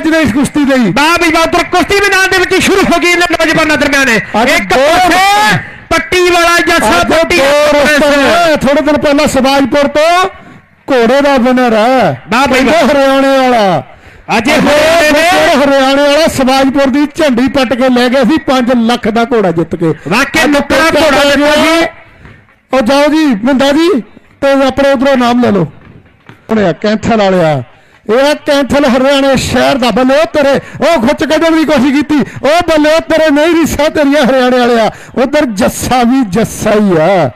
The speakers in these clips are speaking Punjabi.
ਅੱਜ ਦੇ ਇਸ ਕੁਸ਼ਤੀ ਲਈ। ਬਾ ਵੀ ਬਾ ਉਧਰ ਕੁਸ਼ਤੀ ਮੈਦਾਨ ਦੇ ਵਿੱਚ ਸ਼ੁਰੂ ਹੋ ਗਈ ਇਹਨਾਂ ਨੌਜਵਾਨਾਂ ਦਰਮਿਆਨ। ਇੱਕ ਪਾਸੇ ਪੱਟੀ ਵਾਲਾ ਜੱਸਾ ਪੱਟੀ। ਥੋੜੇ ਦਿਨ ਪਹਿਲਾਂ ਸਵਾਜਪੁਰ ਤੋਂ ਘੋੜੇ ਦਾ ਵਿਨਰ ਹੈ। ਉਹ ਹਰਿਆਣੇ ਵਾਲਾ। ਅੱਜ ਹਰਿਆਣੇ ਵਾਲਾ ਸਵਾਜਪੁਰ ਦੀ ਝੰਡੀ ਪੱਟ ਕੇ ਲੈ ਗਿਆ ਸੀ। 5 ਲੱਖ ਦਾ ਘੋੜਾ ਜਿੱਤ ਕੇ। ਵਾਕਿਆ ਨੁੱਕਰਾ ਘੋੜਾ ਪੈ ਗਿਆ। ਦਿੱਤਾ ਜੀ। ਉਹ ਜਾਓ ਜੀ ਮਿੰਦਾ ਜੀ ਤੇ ਆਪਣੇ ਉਧਰੋਂ ਨਾਮ ਲੈ ਲਓ। ਉਹਨੇ ਕੈਂਥਲ ਵਾਲਿਆ ਇਹ ਕੈਂਥਲ ਹਰਿਆਣੇ ਸ਼ਹਿਰ ਦਾ ਬੱਲੇ ਤੇਰੇ। ਉਹ ਖੁੱਚ ਕੱਢਣ ਦੀ ਕੋਸ਼ਿਸ਼ ਕੀਤੀ, ਉਹ ਬੱਲੇ ਤੇਰੇ ਨਹੀਂ ਰੀਸਾ ਤੇਰੀਆਂ ਹਰਿਆਣੇ ਵਾਲਿਆ। ਉਧਰ ਜੱਸਾ ਵੀ ਜੱਸਾ ਹੀ ਆ।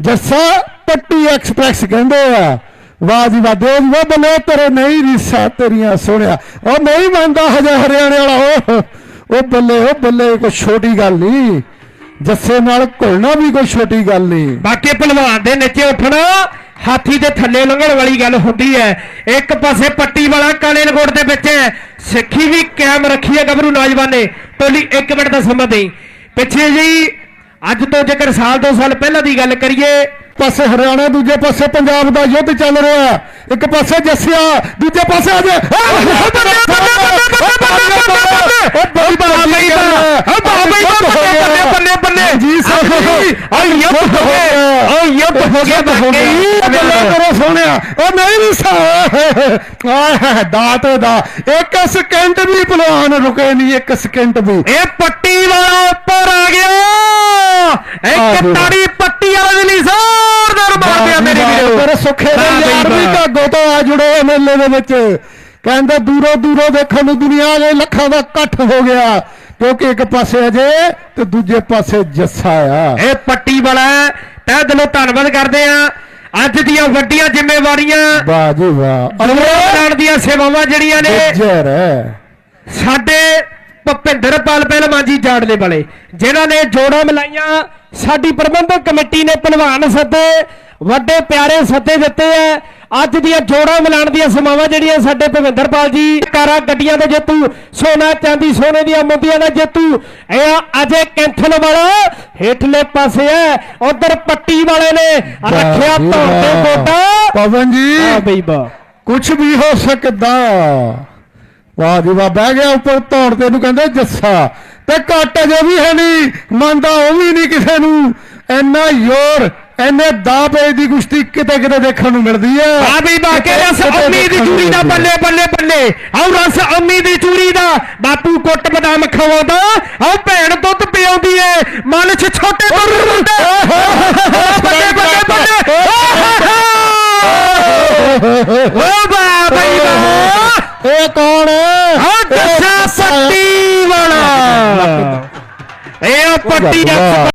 ਜੱਸਾ ਪੱਟੀ ਐਕਸਪ੍ਰੈਸ ਕਹਿੰਦੇ ਆ। ਵਾਹ ਜੀ ਵਾਹ, ਦੇਵ ਉਹ ਬੱਲੇ ਤੇਰੇ ਨਹੀਂ ਰੀਸਾ ਤੇਰੀਆਂ ਸੋਹਣਿਆ। ਉਹ ਨਹੀਂ ਮੰਨਦਾ ਹਜੇ ਹਰਿਆਣੇ ਵਾਲਾ ਉਹ। ਬੱਲੇ ਉਹ ਬੱਲੇ ਕੋਈ ਛੋਟੀ ਗੱਲ ਨਹੀਂ। ਜੱਸੇ ਨਾਲ ਘੁਲਣਾ ਵੀ ਕੋਈ ਛੋਟੀ ਗੱਲ ਨਹੀਂ। ਬਾਕੀ ਭਲਵਾਨ ਦੇ ਨੀਚੇ ਉੱਠਣਾ। ਹਾਥੀ ਦੇ ਥੱਲੇ ਲੰਘਣ ਵਾਲੀ ਗੱਲ ਹੁੰਦੀ ਹੈ। ਇੱਕ ਪਾਸੇ ਪੱਟੀ ਵਾਲਾ ਕਾਲੇ ਦੇ ਵਿੱਚ ਹੈ। ਸਿੱਖੀ ਵੀ ਕਾਇਮ ਰੱਖੀ ਹੈ ਗੱਭਰੂ ਨੌਜਵਾਨ। ਨੇ ਟੋਲੀ 1 ਮਿੰਟ ਦਾ ਸਮਾਂ ਦੇਈ। ਪਿੱਛੇ ਜੀ, ਅੱਜ ਤੋਂ ਜੇਕਰ ਸਾਲ ਦੋ ਸਾਲ ਪਹਿਲਾਂ ਦੀ ਗੱਲ ਕਰੀਏ, ਪਾਸੇ ਹਰਿਆਣਾ, ਦੂਜੇ ਪਾਸੇ ਪੰਜਾਬ ਦਾ ਯੁੱਧ ਚੱਲ ਰਿਹਾ ਇੱਕ ਪਾਸੇ ਜੱਸਿਆ, ਦੂਜੇ ਪਾਸੇ ਅਜੇ ਜੀ ਸਾਹਿਬ ਆ ਯੁੱਧ ਹੋ ਗਿਆ। ਆ ਯੁੱਧ ਹੋ ਗਿਆ ਬੱਲੇ ਕਰੋ ਸੋਹਣਿਆ ਉਹ ਨਹੀਂ ਵੀ ਸਾ ਆਹ ਦਾਤ ਦਾ। ਇੱਕ ਸਕਿੰਟ ਵੀ ਪਹਿਲਵਾਨ ਰੁਕੇ ਨਹੀਂ ਇੱਕ ਸਕਿੰਟ ਵੀ। ਇਹ ਪੱਟੀ ਵਾਲਾ ਉੱਪਰ ਆ ਗਿਆ। ਆਹ ਇੱਕ ਦੇਖੋ। ਤਾੜੀ ਪੱਟੀ ਵਾਲੇ ਦੀ ਜ਼ੋਰਦਾਰ ਮਾਰ ਪਿਆ ਮੇਰੇ ਵੀਰੋ। ਤੇਰੇ ਸੁੱਖੇ ਦੇ ਯਾਰ ਵੀ ਤੋਂ ਆ ਜੁੜੇ ਮੇਲੇ ਦੇ ਵਿੱਚ। ਕਹਿੰਦੇ ਦੂਰੋਂ ਦੂਰੋਂ ਦੇਖਣ ਨੂੰ ਦੁਨੀਆ ਦੇ ਲੱਖਾਂ ਦਾ ਇਕੱਠ ਹੋ ਗਿਆ। ਕਿਉਂਕਿ ਇੱਕ ਪਾਸੇ ਅਜੇ ਤੇ ਦੂਜੇ ਪਾਸੇ ਜੱਸਾ ਆ। ਇਹ ਪੱਟੀ ਵਾਲਾ। ਤਹਿ ਦਿਲੋਂ ਧੰਨਵਾਦ ਕਰਦੇ ਆ ਅੱਜ ਦੀਆਂ ਵੱਡੀਆਂ ਜ਼ਿੰਮੇਵਾਰੀਆਂ। ਵਾਹ ਜੀ ਵਾਹ। ਅਨਮੋਲ ਦੀਆਂ ਸੇਵਾਵਾਂ ਜਿਹੜੀਆਂ ਨੇ। ਸਾਡੇ ਭੁਪਿੰਦਰ ਪਾਲ ਪਹਿਲਵਾਨ ਜੀ ਜਾੜਲੇ ਵਾਲੇ ਜਿਨ੍ਹਾਂ ਨੇ ਜੋੜਾਂ ਮਿਲਾਈਆਂ ਸਾਡੀ ਪ੍ਰਬੰਧਕ ਕਮੇਟੀ ਨੇ ਪਹਿਲਵਾਨ ਸੱਦੇ ਵੱਡੇ ਪਿਆਰੇ ਸੱਦੇ ਦਿੱਤੇ ਐ ਅੱਜ ਦੀਆਂ ਜੋੜਾਂ ਮਿਲਾਣ ਦੀਆਂ ਸਮਾਵਾਂ ਜਿਹੜੀਆਂ ਸਾਡੇ ਭੁਪਿੰਦਰ ਪਾਲ ਜੀ ਕਾਰਾਂ ਗੱਡੀਆਂ ਦੇ ਜੇਤੂ ਸੋਨਾ ਚਾਂਦੀ ਸੋਨੇ ਦੀਆਂ ਮੁੰਦੀਆਂ ਦਾ ਜੇਤੂ ਇਹ ਅਜੇ ਕੈਂਥਲ ਵਾਲਾ ਹੇਠਲੇ ਪਾਸੇ ਐ ਉਧਰ ਪੱਟੀ ਵਾਲੇ ਨੇ ਰੱਖਿਆ ਵਾਹ ਜੀ ਧੌਣ ਤੇ ਵਾਹ। ਗੋਡਾ ਪਵਨ ਜੀ ਆ ਬਈ ਬਾ ਕੁਝ ਵੀ ਹੋ ਸਕਦਾ। ਵਾਹ ਜੀ ਵਾਹ ਬਹਿ ਗਿਆ ਉੱਪਰ ਧੌਣ ਤੇ ਨੂੰ ਕਹਿੰਦੇ ਜੱਸਾ। ਤੇ ਘੱਟ ਅਜੇ ਵੀ ਹੈ ਨਹੀਂ ਮੰਨਦਾ ਉਹ ਵੀ ਨਹੀਂ ਕਿਸੇ ਨੂੰ। ਇੰਨਾ ਜ਼ੋਰ ਇੰਨੇ ਦਾ ਦੀ ਕੁਸ਼ਤੀ ਕਿਤੇ ਕਿਤੇ ਦੇਖਣ ਨੂੰ ਮਿਲਦੀ ਹੈ ਆ ਵੀ ਬਾਕੇ ਰਸ ਅੰਮੀ ਦੀ ਚੂਰੀ ਦਾ ਬੱਲੇ। ਬੱਲੇ ਬੱਲੇ ਆਉ ਰਸ ਅੰਮੀ ਦੀ ਚੂਰੀ ਦਾ ਬਾਪੂ ਕੁੱਟ ਬਦਾਮ ਖਵਾਉਂਦਾ ਆਉ ਭੈਣ ਦੁੱਧ ਪਿਆਉਂਦੀ ਏ ਮਨ ਚ ਛੋਟੇ ਬੱਲੇ ਬੱਲੇ ਬੱਲੇ ਬੱਲੇ ਓ ਬਾ ਬਈ ਬਾ ਇਹ ਕੌਣ ਹੈ ਆ ਦੱਸਾ ਪੱਟੀ ਵਾਲਾ ਇਹ ਪੱਟੀ।